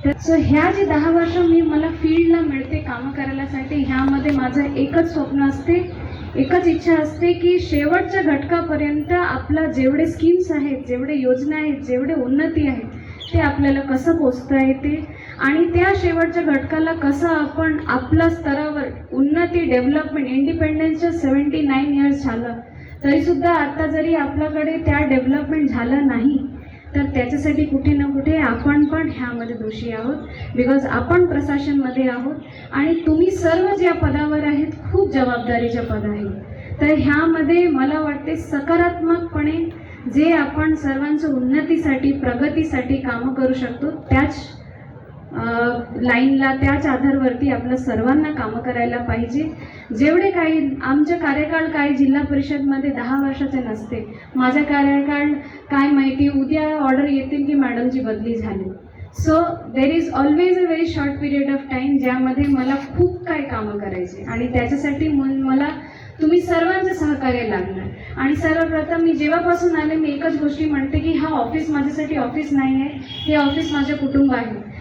So ह्या जे दहा वर्ष मी मला फील्डला मिळते कामं करायलासाठी ह्यामध्ये माझं एकच स्वप्न असते एकच इच्छा असते की शेवटच्या घटकापर्यंत आपला जेवढे स्कीम्स आहेत जेवढे योजना आहेत जेवढे उन्नती आहेत ते आपल्याला कसं पोचता येते? आणि त्या शेवटच्या घटकाला कसं आपण आपल्या स्तरावर उन्नती डेव्हलपमेंट इंडिपेंडन्सच्या सेवन्टी नाईन इयर्स झालं तरीसुद्धा आता जरी आपल्याकडे त्या डेव्हलपमेंट झालं नाही तर त्याच्यासाठी कुठे ना कुठे आपण पण ह्यामध्ये दोषी आहोत. बिकॉज आपण प्रशासनमध्ये आहोत. आणि तुम्ही सर्व ज्या पदावर आहेत खूप जबाबदारीच्या पद आहेत. तर ह्यामध्ये मला वाटते सकारात्मकपणे जे आपण सर्वांच्या उन्नतीसाठी प्रगतीसाठी कामं करू शकतो त्याच लाईनला त्याच आधारवरती आपलं सर्वांना कामं करायला पाहिजे. जेवढे काही आमचे कार्यकाळ काय जिल्हा परिषदमध्ये दहा वर्षाचे नसते. माझा कार्यकाळ काय माहिती उद्या ऑर्डर येतील की मॅडमची बदली झाली. So there is always a very short period of time ज्यामध्ये मला खूप काही कामं करायचे. आणि त्याच्यासाठी मला तुम्ही सर्वांचं सहकार्य लागणार. आणि सर्वप्रथम मी जेव्हापासून आले मी एकच गोष्टी म्हणते की हा ऑफिस माझ्यासाठी ऑफिस नाही आहे हे ऑफिस माझे कुटुंब आहे.